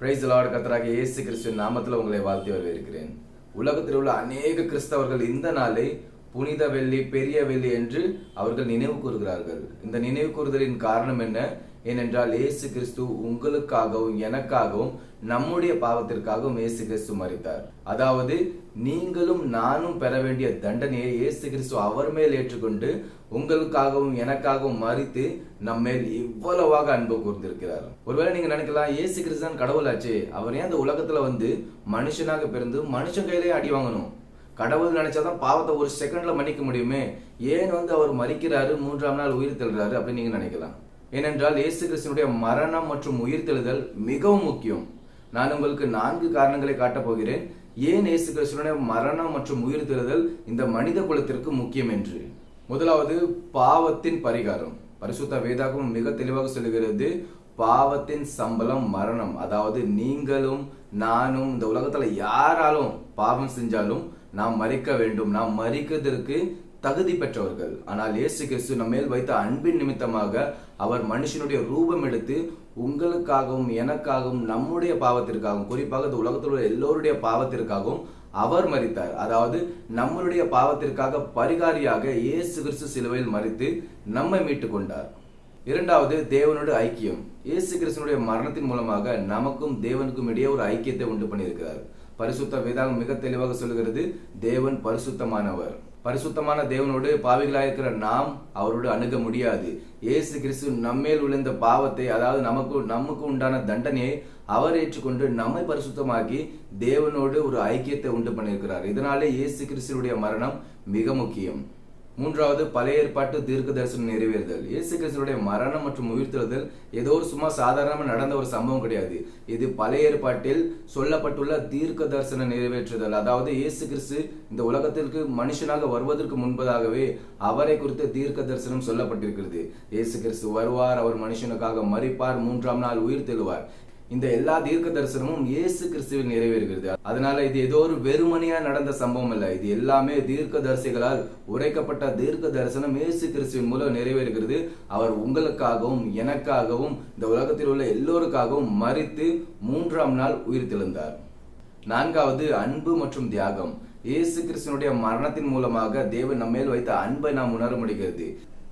Price Lord கத்தராக இயேசு கிறிஸ்துவின் நாமத்தில் உங்களை வாழ்த்தி வரவேற்கிறேன். உலகத்தில் உள்ள அநேக கிறிஸ்தவர்கள் இந்த நாளை புனித வெள்ளி பெரிய வெள்ளி என்று அவர்கள் நினைவு கூறுகிறார்கள். இந்த நினைவு கூறுதலின் காரணம் என்ன? ஏனென்றால் இயேசு கிறிஸ்து உங்களுக்காகவும் எனக்காகவும் நம்முடைய பாவத்திற்காகவும் இயேசு கிறிஸ்து மறித்தார் அதாவது நீங்களும் நானும் பெற வேண்டிய தண்டனையை இயேசு கிறிஸ்து அவர் மேல் ஏற்றுக்கொண்டு உங்களுக்காகவும் எனக்காகவும் மறித்து நம்மேல் இவ்வளவாக அன்பு கூர்ந்திருக்கிறார். ஒருவேளை நீங்க நினைக்கலாம் இயேசு கிறிஸ்து தான் கடவுளாச்சே அவர் ஏன் அந்த உலகத்துல வந்து மனுஷனாக பிறந்து மனுஷன் கையிலேயே அடி வாங்கணும்? கடவுள் நினைச்சாதான் பாவத்தை ஒரு செகண்ட்ல மன்னிக்க முடியுமே. ஏன் வந்து அவர் மறிக்கிறாரு மூன்றாம் நாள் உயிர் தெழுறாரு அப்படின்னு நீங்க நினைக்கலாம். ஏனென்றால் இயேசு கிறிஸ்துனுடைய மரணம் மற்றும் உயிர் தெழுதல் மிகவும் முக்கியம். நான் உங்களுக்கு நான்கு காரணங்களை காட்டப் போகிறேன். ஏன் இயேசு கிறிஸ்துனுடைய மரணம் மற்றும் உயிர் தெழுதல் இந்த மனித குலத்திற்கு முக்கியம் என்று? முதலாவது பாவத்தின் பரிகாரம். பரிசுத்த வேதாகம் மிக தெளிவாக சொல்லுகிறது பாவத்தின் சம்பளம் மரணம். அதாவது நீங்களும் நானும் இந்த உலகத்துல யாராலும் பாவம் செஞ்சாலும் நாம் மறிக்க வேண்டும். நாம் மறிக்கிறதற்கு தகுதி பெற்றவர்கள். ஆனால் இயேசு கிறிஸ்து நம்ம மேல் வைத்த அன்பின் நிமித்தமாக அவர் மனுஷனுடைய ரூபம் எடுத்து உங்களுக்காகவும் எனக்காகவும் நம்முடைய பாவத்திற்காகவும் குறிப்பாக இந்த உலகத்தில் உள்ள எல்லோருடைய பாவத்திற்காகவும் அவர் மறித்தார் அதாவது நம்மளுடைய பாவத்திற்காக பரிகாரியாக இயேசு கிறிஸ்து சிலுவையில் மறித்து நம்மை மீட்டு கொண்டார். இரண்டாவது தேவனோட ஐக்கியம். இயேசு கிறிஸ்தனுடைய மரணத்தின் மூலமாக நமக்கும் தேவனுக்கும் இடையே ஒரு ஐக்கியத்தை உண்டு பண்ணியிருக்கிறார். பரிசுத்த வேதாகம் மிக தெளிவாக சொல்லுகிறது தேவன் பரிசுத்தமானவர். பரிசுத்தமான தேவனோடு பாவிகளாயிருக்கிற நாம் அவரோடு அணுக முடியாது. இயேசு கிறிஸ்து நம்மேல் விழுந்த பாவத்தை அதாவது நமக்கு நமக்கு உண்டான தண்டனையை அவர் ஏற்றுக்கொண்டு நம்மை பரிசுத்தமாக்கி தேவனோடு ஒரு ஐக்கியத்தை உண்டு பண்ணியிருக்கிறார். இதனாலே இயேசு கிறிஸ்துடைய மரணம் மிக முக்கியம். மூன்றாவது பழைய ஏற்பாட்டு தீர்க்க தரிசனம் நிறைவேறுதல். இயேசு கிறிஸ்துடைய மரணம் மற்றும் உயிர்த்தெழுதல் ஏதோ ஒரு சும்மா சாதாரணமாக நடந்த ஒரு சம்பவம் கிடையாது. இது பழைய ஏற்பாட்டில் சொல்லப்பட்டுள்ள தீர்க்க தரிசன நிறைவேற்றுதல். அதாவது இயேசு கிறிஸ்து இந்த உலகத்திற்கு மனுஷனாக வருவதற்கு முன்பதாகவே அவரை குறித்த தீர்க்க தரிசனம் சொல்லப்பட்டிருக்கிறது. இயேசு கிறிஸ்து வருவார் அவர் மனுஷனுக்காக மறிப்பார் மூன்றாம் நாள் உயிர் தெழுவார் இந்த எல்லா தீர்க்க தரிசனமும் இயேசு கிறிஸ்துவில் நிறைவேறுகிறது. அதனால இது ஏதோ ஒரு வெறுமனையா நடந்த சம்பவம் அல்ல. இது எல்லாமே தீர்க்க தரிசிகளால் உரைக்கப்பட்ட தீர்க்க தரிசனம் இயேசு கிறிஸ்துவின் மூலம் நிறைவேறுகிறது. அவர் உங்களுக்காகவும் எனக்காகவும் இந்த உலகத்தில் உள்ள எல்லோருக்காகவும் மறித்து மூன்றாம் நாள் உயிர் திழந்தார் நான்காவது அன்பு மற்றும் தியாகம். இயேசு கிறிஸ்துனுடைய மரணத்தின் மூலமாக தேவன் நம்மேல் வைத்த அன்பை நாம் உணர முடிகிறது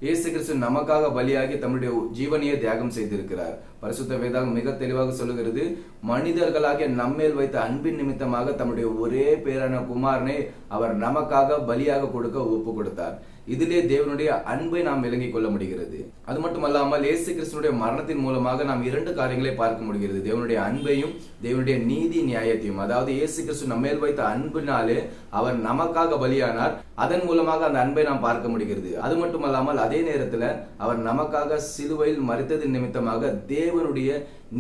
இயேசு கிறிஸ்து நமக்காக பலியாகி தம்முடைய ஜீவனையை தியாகம் செய்திருக்கிறார். பரிசுத்த வேதாகம் மிக தெளிவாக சொல்லுகிறது. மனிதர்களாகிய நம்மேல் வைத்த அன்பின் நிமித்தமாக தம்முடைய ஒரே பேரான குமாரனை அவர் நமக்காக பலியாக கொடுக்க ஒப்பு கொடுத்தார். இதிலே தேவனுடைய அன்பை நாம் விளங்கிக் கொள்ள முடிகிறது. அது மட்டுமல்லாமல் இயேசு கிறிஸ்துடைய மரணத்தின் மூலமாக நாம் இரண்டு காரியங்களை பார்க்க முடிகிறது. தேவனுடைய அன்பையும் தேவனுடைய நீதி நியாயத்தையும். அதாவது இயேசு கிறிஸ்து நம்மேல் வைத்த அன்பினாலே அவர் நமக்காக பலியானார். அதன் மூலமாக அந்த அன்பை நாம் பார்க்க முடிகிறது. அது மட்டுமல்லாமல் அதே நேரத்தில் அவர் நமக்காக சிலுவையில் மறித்ததின் நிமித்தமாக தேவ தேவனுடைய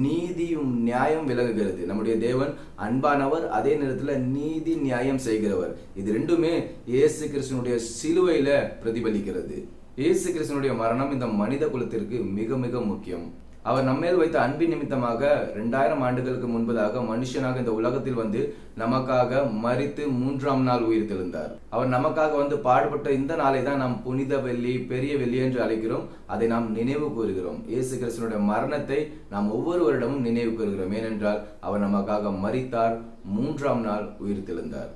நீதியும் நியாயம் விலகுகிறது. நம்முடைய தேவன் அன்பானவர் அதே நேரத்தில் நீதி நியாயம் செய்கிறவர். இது ரெண்டுமே இயேசு கிருஷ்ணனுடைய சிலுவையில பிரதிபலிக்கிறது. இயேசு கிருஷ்ணனுடைய மரணம் இந்த மனித குலத்திற்கு மிக மிக முக்கியம். அவர் நம்மேல் வைத்த அன்பின் நிமித்தமாக ரெண்டாயிரம் ஆண்டுகளுக்கு முன்பதாக மனுஷனாக இந்த உலகத்தில் வந்து நமக்காக மறித்து மூன்றாம் நாள் உயிர் தெழுந்தார். அவர் நமக்காக வந்து பாடுபட்ட இந்த நாளை தான் நாம் புனித வெள்ளி பெரிய வெள்ளி என்று அழைக்கிறோம். அதை நாம் நினைவு கூறுகிறோம். இயேசு கிறிஸ்தனுடைய மரணத்தை நாம் ஒவ்வொருவரிடமும் நினைவு கூறுகிறோம். ஏனென்றால் அவர் நமக்காக மறித்தார் மூன்றாம் நாள் உயிர் தெழுந்தார்.